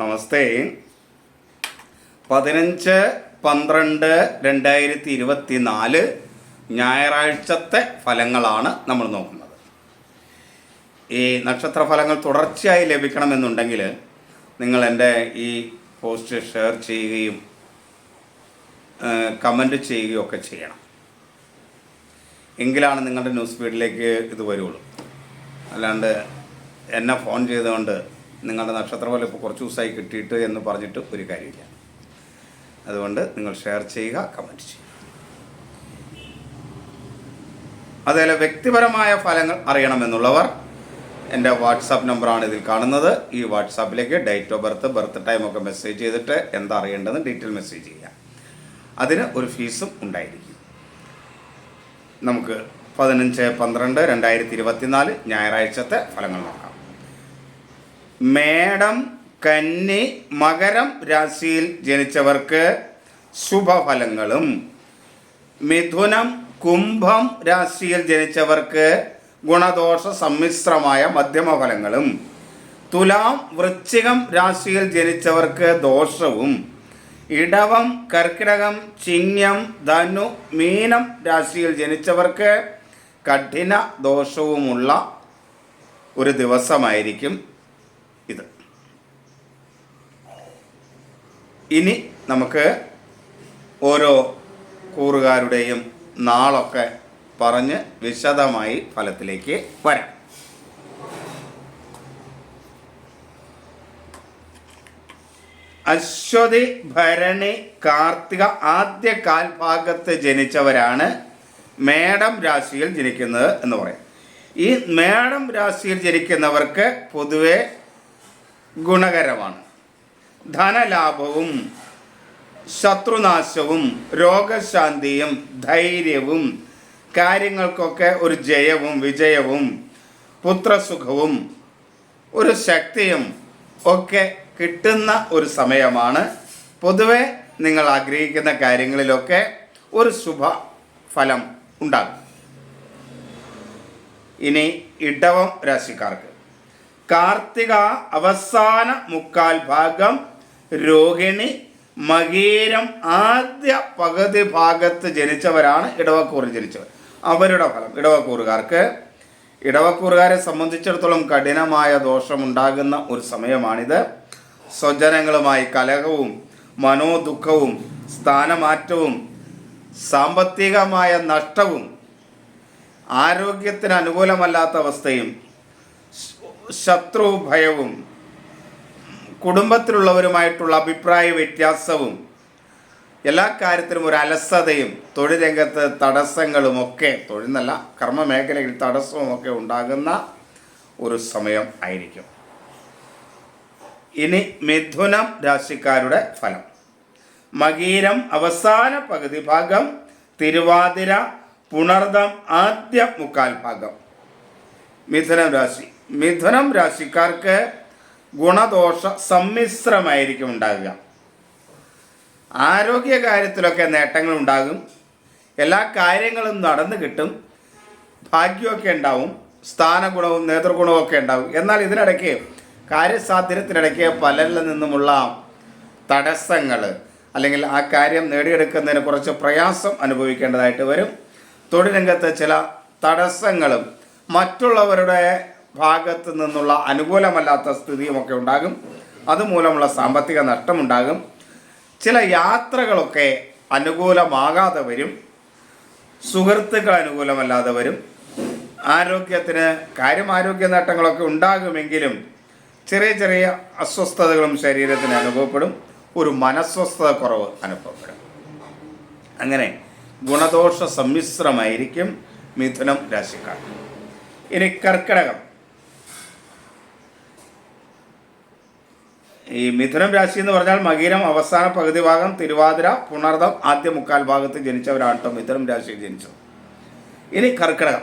നമസ്തേ. പതിനഞ്ച് പന്ത്രണ്ട് രണ്ടായിരത്തി ഇരുപത്തി നാല് ഞായറാഴ്ചത്തെ ഫലങ്ങളാണ് നമ്മൾ നോക്കുന്നത്. ഈ നക്ഷത്ര ഫലങ്ങൾ തുടർച്ചയായി ലഭിക്കണമെന്നുണ്ടെങ്കിൽ നിങ്ങൾ എന്റെ ഈ പോസ്റ്റ് ഷെയർ ചെയ്യുകയും കമന്റ് ചെയ്യുകയും ഒക്കെ ചെയ്യണം. എങ്കിലാണ് നിങ്ങളുടെ ന്യൂസ് ഫീഡിലേക്ക് ഇത് വരുള്ളൂ. അല്ലാണ്ട് എന്നെ ഫോൺ ചെയ്തുകൊണ്ട് നിങ്ങളുടെ നക്ഷത്രഫലം ഇപ്പോൾ കുറച്ച് ദിവസമായി കിട്ടിയിട്ട് എന്ന് പറഞ്ഞിട്ട് ഒരു കാര്യമില്ല. അതുകൊണ്ട് നിങ്ങൾ ഷെയർ ചെയ്യുക കമന്റ് ചെയ്യുക. അതേപോലെ വ്യക്തിപരമായ ഫലങ്ങൾ അറിയണമെന്നുള്ളവർ എന്റെ വാട്സാപ്പ് നമ്പറാണ് ഇതിൽ കാണുന്നത്. ഈ വാട്സാപ്പിലേക്ക് date of birth birth time ഒക്കെ മെസ്സേജ് ചെയ്തിട്ട് എന്താ അറിയേണ്ടതെന്ന് ഡീറ്റെയിൽ മെസ്സേജ് ചെയ്യുക അതിന് ഒരു ഫീസും ഉണ്ടായിരിക്കും. നമുക്ക് പതിനഞ്ച് പന്ത്രണ്ട് രണ്ടായിരത്തി ഇരുപത്തിനാല് ഞായറാഴ്ചത്തെ ഫലങ്ങൾ നോക്കാം. മേടം കന്നി മകരം രാശിയിൽ ജനിച്ചവർക്ക് ശുഭഫലങ്ങളും. മിഥുനം കുംഭം രാശിയിൽ ജനിച്ചവർക്ക് ഗുണദോഷ സമ്മിശ്രമായ മധ്യമ ഫലങ്ങളും തുലാം വൃശ്ചികം രാശിയിൽ ജനിച്ചവർക്ക് ദോഷവും. ഇടവം കർക്കിടകം ചിങ്ങം ധനു മീനം രാശിയിൽ ജനിച്ചവർക്ക് കഠിന ദോഷവുമുള്ള ഒരു ദിവസമായിരിക്കും. ഇത്. ഇനി നമുക്ക് ഓരോ കൂറുകാരുടെയും നാളൊക്കെ പറഞ്ഞ് വിശദമായി ഫലത്തിലേക്ക് വരാം. അശ്വതി ഭരണി കാർത്തിക ആദ്യ കാൽഭാഗത്ത് ജനിച്ചവരാണ് മേടം രാശിയിൽ ജനിക്കുന്നത് എന്ന് പറയും. ഈ മേടം രാശിയിൽ ജനിക്കുന്നവർക്ക് പൊതുവെ ഗുണകരമാണ്. ധനലാഭവും ശത്രുനാശവും രോഗശാന്തിയും ധൈര്യവും കാര്യങ്ങൾക്കൊക്കെ ഒരു ജയവും വിജയവും പുത്രസുഖവും ഒരു ശക്തിയും ഒക്കെ കിട്ടുന്ന ഒരു സമയമാണ്. പൊതുവെ നിങ്ങൾ ആഗ്രഹിക്കുന്ന കാര്യങ്ങളിലൊക്കെ ഒരു ശുഭ ഫലം ഉണ്ടാകും. ഇനി ഇടവം രാശിക്കാർക്ക്. കാർത്തിക അവസാന മുക്കാൽ ഭാഗം രോഹിണി മകീരം ആദ്യ പകുതി ഭാഗത്ത് ജനിച്ചവരാണ് ഇടവക്കൂറിൽ ജനിച്ചവർ. അവരുടെ ഫലം ഇടവക്കൂറുകാർക്ക്. ഇടവക്കൂറുകാരെ സംബന്ധിച്ചിടത്തോളം കഠിനമായ ദോഷമുണ്ടാകുന്ന ഒരു സമയമാണിത്. സ്വജനങ്ങളുമായി കലഹവും മനോദുഃഖവും സ്ഥാനമാറ്റവും സാമ്പത്തികമായ നഷ്ടവും ആരോഗ്യത്തിന് അനുകൂലമല്ലാത്ത അവസ്ഥയും ശത്രു ഭയവും കുടുംബത്തിലുള്ളവരുമായിട്ടുള്ള അഭിപ്രായ വ്യത്യാസവും എല്ലാ കാര്യത്തിലും ഒരു അലസതയും തൊഴിൽ രംഗത്ത് തടസ്സങ്ങളും ഒക്കെ തൊഴിൽ നല്ല കർമ്മ മേഖലയിൽ തടസ്സവും ഒക്കെ ഉണ്ടാകുന്ന ഒരു സമയം ആയിരിക്കും. ഇനി മിഥുനം രാശിക്കാരുടെ ഫലം. മകീരം അവസാന പകുതി ഭാഗം തിരുവാതിര പുണർദം ആദ്യ മുക്കാൽ ഭാഗം. മിഥുനം രാശി. മിഥുനം രാശിക്കാർക്ക് ഗുണദോഷ സമ്മിശ്രമായിരിക്കും ഉണ്ടാകുക. ആരോഗ്യ കാര്യത്തിലൊക്കെ നേട്ടങ്ങൾ ഉണ്ടാകും. എല്ലാ കാര്യങ്ങളും നടന്നു കിട്ടും. ഭാഗ്യമൊക്കെ ഉണ്ടാവും. സ്ഥാനഗുണവും നേതൃഗുണവും ഒക്കെ ഉണ്ടാവും. എന്നാൽ ഇതിനിടയ്ക്ക് കാര്യസാധ്യത്തിനിടയ്ക്ക് പലരിൽ നിന്നുമുള്ള തടസ്സങ്ങൾ അല്ലെങ്കിൽ ആ കാര്യം നേടിയെടുക്കുന്നതിന് കുറച്ച് പ്രയാസം അനുഭവിക്കേണ്ടതായിട്ട് വരും. തൊഴിലംഗത്ത് ചില തടസ്സങ്ങളും മറ്റുള്ളവരുടെ ഭാഗത്ത് നിന്നുള്ള അനുകൂലമല്ലാത്ത സ്ഥിതിയുമൊക്കെ ഉണ്ടാകും. അതുമൂലമുള്ള സാമ്പത്തിക നഷ്ടമുണ്ടാകും. ചില യാത്രകളൊക്കെ അനുകൂലമാകാതെ വരും. സുഹൃത്തുക്കൾ അനുകൂലമല്ലാതെ വരും. ആരോഗ്യത്തിന് കാര്യം ആരോഗ്യ നേട്ടങ്ങളൊക്കെ ഉണ്ടാകുമെങ്കിലും ചെറിയ ചെറിയ അസ്വസ്ഥതകളും ശരീരത്തിന് അനുഭവപ്പെടും. ഒരു മനസ്വസ്ഥത കുറവ് അനുഭവപ്പെടും. അങ്ങനെ ഗുണദോഷ സമ്മിശ്രമായിരിക്കും മിഥുനം രാശിക്കാർ ഇനി കർക്കിടകം. ഈ മിഥുനം രാശി എന്ന് പറഞ്ഞാൽ മകീരം അവസാന പകുതി ഭാഗം തിരുവാതിര പുണർദം ആദ്യ മുക്കാൽ ഭാഗത്ത് ജനിച്ചവരാണ് കേട്ടോ മിഥുനം രാശിയിൽ ജനിച്ചത്. ഇനി കർക്കിടകം.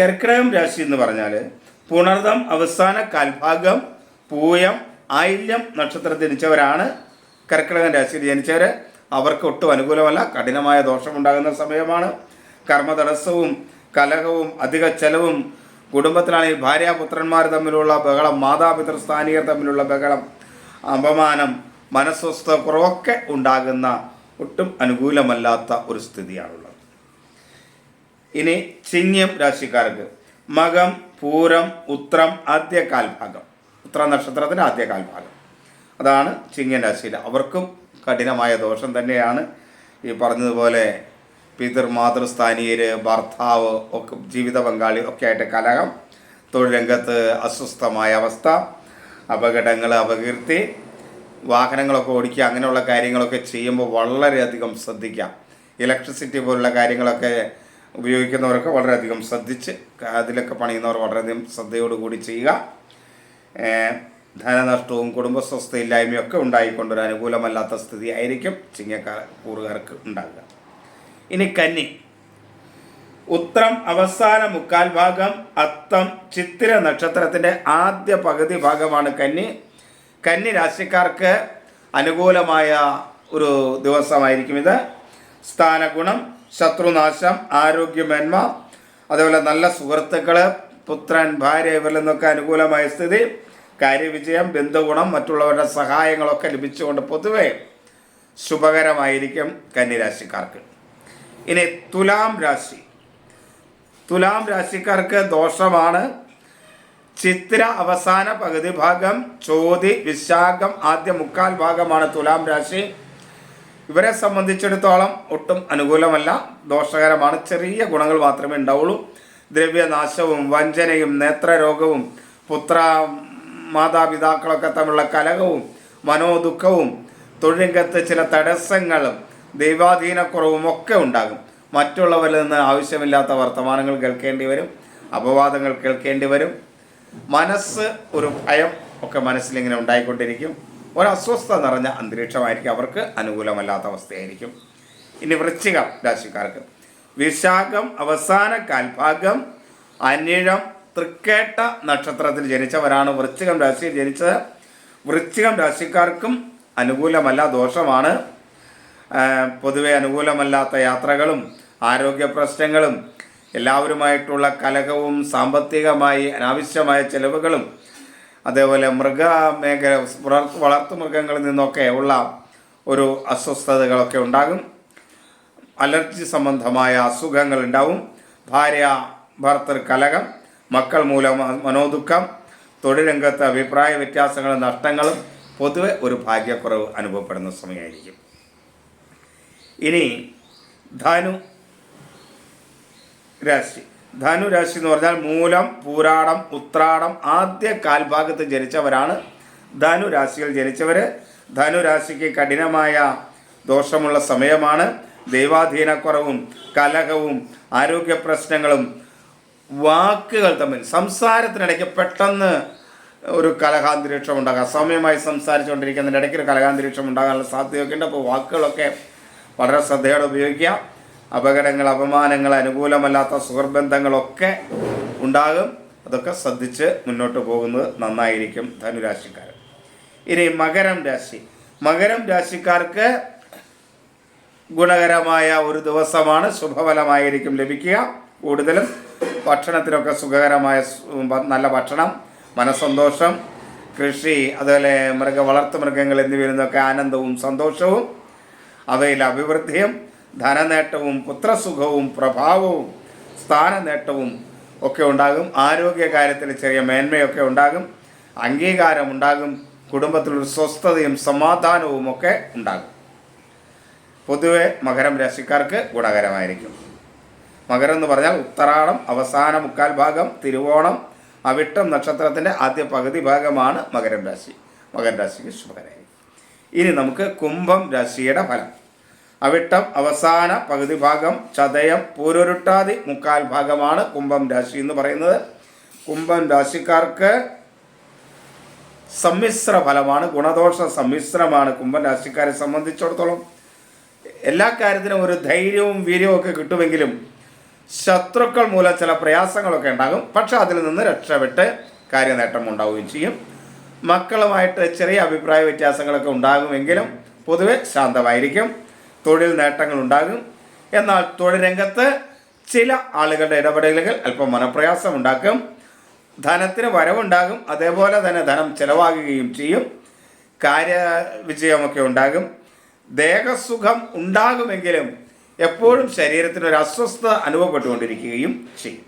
കർക്കിടകം രാശി എന്ന് പറഞ്ഞാൽ പുണർദം അവസാന കാൽഭാഗം പൂയം ആയില്യം നക്ഷത്രം ജനിച്ചവരാണ് കർക്കിടകൻ രാശിയിൽ ജനിച്ചവർ അവർക്ക് ഒട്ടും അനുകൂലമല്ല. കഠിനമായ ദോഷമുണ്ടാകുന്ന സമയമാണ്. കർമ്മതടസ്സവും കലഹവും അധിക ചെലവും കുടുംബത്തിലാണെങ്കിൽ ഭാര്യാപുത്രന്മാർ തമ്മിലുള്ള ബഹളം മാതാപിതൃ സ്ഥാനീയർ തമ്മിലുള്ള ബഹളം അപമാനം മനസ്വസ്ഥ കുറവൊക്കെ ഉണ്ടാകുന്ന ഒട്ടും അനുകൂലമല്ലാത്ത ഒരു സ്ഥിതിയാണുള്ളത്. ഇനി ചിങ്ങം രാശിക്കാർക്ക് മകം പൂരം ഉത്രം ആദ്യ കാൽഭാഗം ഉത്ര നക്ഷത്രത്തിന്റെ ആദ്യ കാൽഭാഗം അതാണ് ചിങ്ങൻ രാശിയിൽ അവർക്കും കഠിനമായ ദോഷം തന്നെയാണ് ഈ പറഞ്ഞതുപോലെ പിതൃ മാതൃസ്ഥാനീയർ ഭർത്താവ് ഒക്കെ ജീവിത പങ്കാളി ഒക്കെ ആയിട്ട് കലഹം തൊഴിൽ രംഗത്ത് അസ്വസ്ഥമായ അവസ്ഥ അപകടങ്ങൾ അപകീർത്തി വാഹനങ്ങളൊക്കെ ഓടിക്കുക അങ്ങനെയുള്ള കാര്യങ്ങളൊക്കെ ചെയ്യുമ്പോൾ വളരെയധികം ശ്രദ്ധിക്കാം ഇലക്ട്രിസിറ്റി പോലുള്ള കാര്യങ്ങളൊക്കെ ഉപയോഗിക്കുന്നവരൊക്കെ വളരെയധികം ശ്രദ്ധിച്ച് അതിലൊക്കെ പണിയുന്നവർ വളരെയധികം ശ്രദ്ധയോടുകൂടി ചെയ്യുക. ധനനഷ്ടവും കുടുംബസ്വസ്ഥയില്ലായ്മയും ഒക്കെ ഉണ്ടായിക്കൊണ്ടൊരു അനുകൂലമല്ലാത്ത സ്ഥിതി ആയിരിക്കും ചിങ്ങക്കാർ കൂറുകാർക്ക് ഉണ്ടാകുക ഇനി കന്നി. ഉത്രം അവസാന മുക്കാൽ ഭാഗം അത്തം ചിത്തിര നക്ഷത്രത്തിന്റെ ആദ്യ പകുതി ഭാഗമാണ് കന്നി. കന്നി രാശിക്കാർക്ക് അനുകൂലമായ ഒരു ദിവസമായിരിക്കും ഇത്. സ്ഥാനഗുണം ശത്രുനാശം ആരോഗ്യമേന്മ അതേപോലെ നല്ല സുഹൃത്തുക്കൾ പുത്രൻ ഭാര്യ ഇവരിൽ നിന്നൊക്കെ അനുകൂലമായ സ്ഥിതി. കാര്യവിജയം ബന്ധുഗുണം മറ്റുള്ളവരുടെ സഹായങ്ങളൊക്കെ ലഭിച്ചുകൊണ്ട് പൊതുവെ ശുഭകരമായിരിക്കും കന്നിരാശിക്കാർക്ക് ഇനി തുലാം രാശി. തുലാം രാശിക്കാർക്ക് ദോഷമാണ്. ചിത്ര അവസാന പകുതി ഭാഗം ചോതി വിശാഖം ആദ്യ മുക്കാൽ ഭാഗമാണ് തുലാം രാശി. ഇവരെ സംബന്ധിച്ചിടത്തോളം ഒട്ടും അനുകൂലമല്ല. ദോഷകരമാണ്. ചെറിയ ഗുണങ്ങൾ മാത്രമേ ഉണ്ടാവുള്ളൂ. ദ്രവ്യനാശവും വഞ്ചനയും നേത്രരോഗവും പുത്ര മാതാപിതാക്കളൊക്കെ തമ്മിലുള്ള കലകവും മനോദുഃഖവും തൊഴിലംഗത്ത് ചില തടസ്സങ്ങളും ദൈവാധീനക്കുറവും ഒക്കെ ഉണ്ടാകും. മറ്റുള്ളവരിൽ നിന്ന് ആവശ്യമില്ലാത്ത വർത്തമാനങ്ങൾ കേൾക്കേണ്ടി വരും അപവാദങ്ങൾ കേൾക്കേണ്ടി വരും. മനസ്സ് ഒരു ഭയം ഒക്കെ മനസ്സിലിങ്ങനെ ഉണ്ടായിക്കൊണ്ടിരിക്കും. ഒരു അസ്വസ്ഥത നിറഞ്ഞ അന്തരീക്ഷമായിരിക്കും. അവർക്ക് അനുകൂലമല്ലാത്ത അവസ്ഥയായിരിക്കും. ഇനി വൃശ്ചിക രാശിക്കാർക്ക്. വിശാഖം അവസാന കാൽഭാഗം അനിഴം തൃക്കേട്ട നക്ഷത്രത്തിൽ ജനിച്ചവരാണ് വൃശ്ചികം രാശിയിൽ ജനിച്ചത്. വൃശ്ചികം രാശിക്കാർക്കും അനുകൂലമല്ല ദോഷമാണ്. പൊതുവെ അനുകൂലമല്ലാത്ത യാത്രകളും ആരോഗ്യ പ്രശ്നങ്ങളും എല്ലാവരുമായിട്ടുള്ള കലഹവും സാമ്പത്തികമായി അനാവശ്യമായ ചെലവുകളും അതേപോലെ മൃഗ മേഖല വളർത്തു മൃഗങ്ങളിൽ നിന്നൊക്കെ ഉള്ള ഒരു അസ്വസ്ഥതകളൊക്കെ ഉണ്ടാകും. അലർജി സംബന്ധമായ അസുഖങ്ങൾ ഉണ്ടാവും. ഭാര്യ ഭർത്തർ കലഹം മക്കൾ മൂലം മനോദുഃഖം തൊഴിലംഗത്ത് അഭിപ്രായ വ്യത്യാസങ്ങളും നഷ്ടങ്ങളും പൊതുവെ ഒരു ഭാഗ്യക്കുറവ് അനുഭവപ്പെടുന്ന സമയമായിരിക്കും. ഇനി ധനു രാശി. ധനു രാശി എന്ന് പറഞ്ഞാൽ മൂലം പൂരാടം ഉത്രാടം ആദ്യ കാൽഭാഗത്ത് ജനിച്ചവരാണ് ധനു രാശിയിൽ ജനിച്ചവർ ധനു രാശിക്ക് കഠിനമായ ദോഷമുള്ള സമയമാണ്. ദൈവാധീനക്കുറവും കലഹവും ആരോഗ്യ പ്രശ്നങ്ങളും വാക്കുകൾ തമ്മിൽ സംസാരത്തിനിടയ്ക്ക് പെട്ടെന്ന് ഒരു കലഹാന്തരീക്ഷം ഉണ്ടാകാം. സമയമായി സംസാരിച്ചുകൊണ്ടിരിക്കുന്നതിന്റെ ഇടയ്ക്ക് ഒരു കലഹാന്തരീക്ഷം ഉണ്ടാകാനുള്ള സാധ്യതയൊക്കെ ഉണ്ട്. അപ്പോൾ വാക്കുകളൊക്കെ വളരെ ശ്രദ്ധയോടെ ഉപയോഗിക്കുക അപകടങ്ങൾ അപമാനങ്ങൾ അനുകൂലമല്ലാത്ത സുഹൃബന്ധങ്ങളൊക്കെ ഉണ്ടാകും. അതൊക്കെ ശ്രദ്ധിച്ച് മുന്നോട്ട് പോകുന്നത് നന്നായിരിക്കും ധനുരാശിക്കാർ. ഇനി മകരം രാശി. മകരം രാശിക്കാർക്ക് ഗുണകരമായ ഒരു ദിവസമാണ്. ശുഭഫലമായിരിക്കും ലഭിക്കുക. കൂടുതലും ഭക്ഷണത്തിനൊക്കെ സുഖകരമായ നല്ല ഭക്ഷണം മനസ്സന്തോഷം കൃഷി അതുപോലെ മൃഗ വളർത്തു മൃഗങ്ങൾ എന്നിവയിൽ നിന്നൊക്കെ ആനന്ദവും സന്തോഷവും അവയിൽ അഭിവൃദ്ധിയും ധനനേട്ടവും പുത്രസുഖവും പ്രഭാവവും സ്ഥാനനേട്ടവും ഒക്കെ ഉണ്ടാകും. ആരോഗ്യകാര്യത്തിൽ ചെറിയ മേന്മയൊക്കെ ഉണ്ടാകും. അംഗീകാരം ഉണ്ടാകും. കുടുംബത്തിലൊരു സ്വസ്ഥതയും സമാധാനവും ഒക്കെ ഉണ്ടാകും. പൊതുവെ മകരം രാശിക്കാർക്ക് ഗുണകരമായിരിക്കും. മകരം എന്ന് പറഞ്ഞാൽ ഉത്തരാടം അവസാന മുക്കാൽ ഭാഗം തിരുവോണം അവിട്ടം നക്ഷത്രത്തിന്റെ ആദ്യ പകുതി ഭാഗമാണ് മകരം രാശി. മകരം രാശിക്ക് ശുഭകരായി ഇനി നമുക്ക് കുംഭം രാശിയുടെ ഫലം. അവിട്ടം അവസാന പകുതി ഭാഗം ചതയം പൂരൊരുട്ടാതി മുക്കാൽ ഭാഗമാണ് കുംഭം രാശി എന്ന് പറയുന്നത്. കുംഭം രാശിക്കാർക്ക് സമ്മിശ്ര ഫലമാണ് ഗുണദോഷ സമ്മിശ്രമാണ് കുംഭം രാശിക്കാരെ സംബന്ധിച്ചിടത്തോളം. എല്ലാ കാര്യത്തിനും ഒരു ധൈര്യവും വീര്യവും ഒക്കെ കിട്ടുമെങ്കിലും ശത്രുക്കൾ മൂലം ചില പ്രയാസങ്ങളൊക്കെ ഉണ്ടാകും. പക്ഷെ അതിൽ നിന്ന് രക്ഷപ്പെട്ട് കാര്യനേട്ടം ഉണ്ടാവുകയും ചെയ്യും. മക്കളുമായിട്ട് ചെറിയ അഭിപ്രായ വ്യത്യാസങ്ങളൊക്കെ ഉണ്ടാകുമെങ്കിലും പൊതുവെ ശാന്തമായിരിക്കും. തൊഴിൽ നേട്ടങ്ങൾ ഉണ്ടാകും എന്നാൽ തൊഴിൽ രംഗത്ത് ചില ആളുകളുടെ ഇടപെടലുകൾ അല്പം മനപ്രയാസം ഉണ്ടാക്കും. ധനത്തിന് വരവുണ്ടാകും. അതേപോലെ തന്നെ ധനം ചിലവാകുകയും ചെയ്യും. കാര്യവിജയമൊക്കെ ഉണ്ടാകും. ദേഹസുഖം ഉണ്ടാകുമെങ്കിലും എപ്പോഴും ശരീരത്തിന് ഒരു അസ്വസ്ഥത അനുഭവപ്പെട്ടുകൊണ്ടിരിക്കുകയും ചെയ്യും.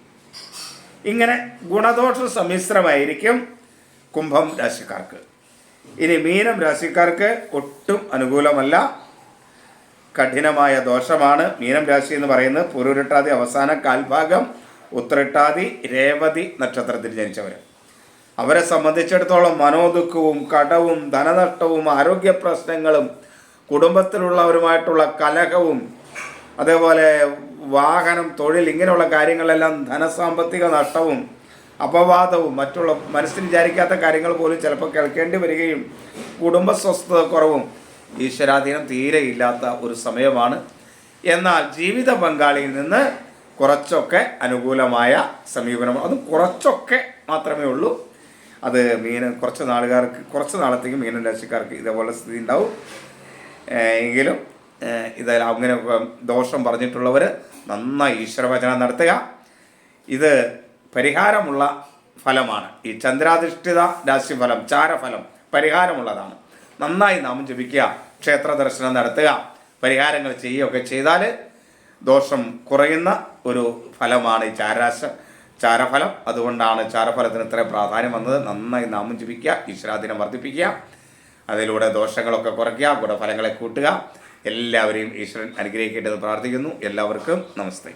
ഇങ്ങനെ ഗുണദോഷ സമ്മിശ്രമായിരിക്കും കുംഭം രാശിക്കാർക്ക്. ഇനി മീനം രാശിക്കാർക്ക് ഒട്ടും അനുകൂലമല്ല. കഠിനമായ ദോഷമാണ്. മീനം രാശി എന്ന് പറയുന്നത് പുരുരട്ടാതി അവസാന കാൽഭാഗം ഉത്രട്ടാതി രേവതി നക്ഷത്രത്തിൽ ജനിച്ചവർ അവരെ സംബന്ധിച്ചിടത്തോളം മനോദുഃഖവും കടവും ധനനഷ്ടവും ആരോഗ്യ പ്രശ്നങ്ങളും കുടുംബത്തിലുള്ളവരുമായിട്ടുള്ള കലഹവും അതേപോലെ വാഹനം തൊഴിൽ ഇങ്ങനെയുള്ള കാര്യങ്ങളെല്ലാം ധനസാമ്പത്തിക നഷ്ടവും അപവാദവും മറ്റുള്ള മനസ്സിൽ വിചാരിക്കാത്ത കാര്യങ്ങൾ പോലും ചിലപ്പോൾ കേൾക്കേണ്ടി വരികയും കുടുംബ സ്വസ്ഥത കുറവും ഈശ്വരാധീനം തീരെ ഇല്ലാത്ത ഒരു സമയമാണ്. എന്നാൽ ജീവിത പങ്കാളിയിൽ നിന്ന് കുറച്ചൊക്കെ അനുകൂലമായ സമീപനമാണ് അതും കുറച്ചൊക്കെ മാത്രമേ ഉള്ളൂ. അത് മീന കുറച്ച് നാളുകാർക്ക് കുറച്ച് നാളത്തേക്ക് മീനൻ രാശിക്കാർക്ക് ഇതേപോലെ സ്ഥിതി ഉണ്ടാവും. എങ്കിലും ഇത് അങ്ങനെ ദോഷം പറഞ്ഞിട്ടുള്ളവർ നന്നായി ഈശ്വരവചന നടത്തുക. ഇത് പരിഹാരമുള്ള ഫലമാണ്. ഈ ചന്ദ്രാധിഷ്ഠിത രാശിഫലം ചാരഫലം പരിഹാരമുള്ളതാണ്. നന്നായി നാമം ജപിക്കുക ക്ഷേത്ര ദർശനം നടത്തുക പരിഹാരങ്ങൾ ചെയ്യുകയൊക്കെ ചെയ്താൽ ദോഷം കുറയുന്ന ഒരു ഫലമാണ് ഈ ചാരാശ ചാരഫലം. അതുകൊണ്ടാണ് ചാരഫലത്തിന് ഇത്ര പ്രാധാന്യം വന്നത്. നന്നായി നാമം ജപിക്കുക ഈശ്വരാധീനം വർദ്ധിപ്പിക്കുക അതിലൂടെ ദോഷങ്ങളൊക്കെ കുറയ്ക്കുക ഗുണഫലങ്ങളെ കൂട്ടുക. എല്ലാവരെയും ഈശ്വരൻ അനുഗ്രഹിക്കേണ്ടത് പ്രാർത്ഥിക്കുന്നു. എല്ലാവർക്കും നമസ്തേ.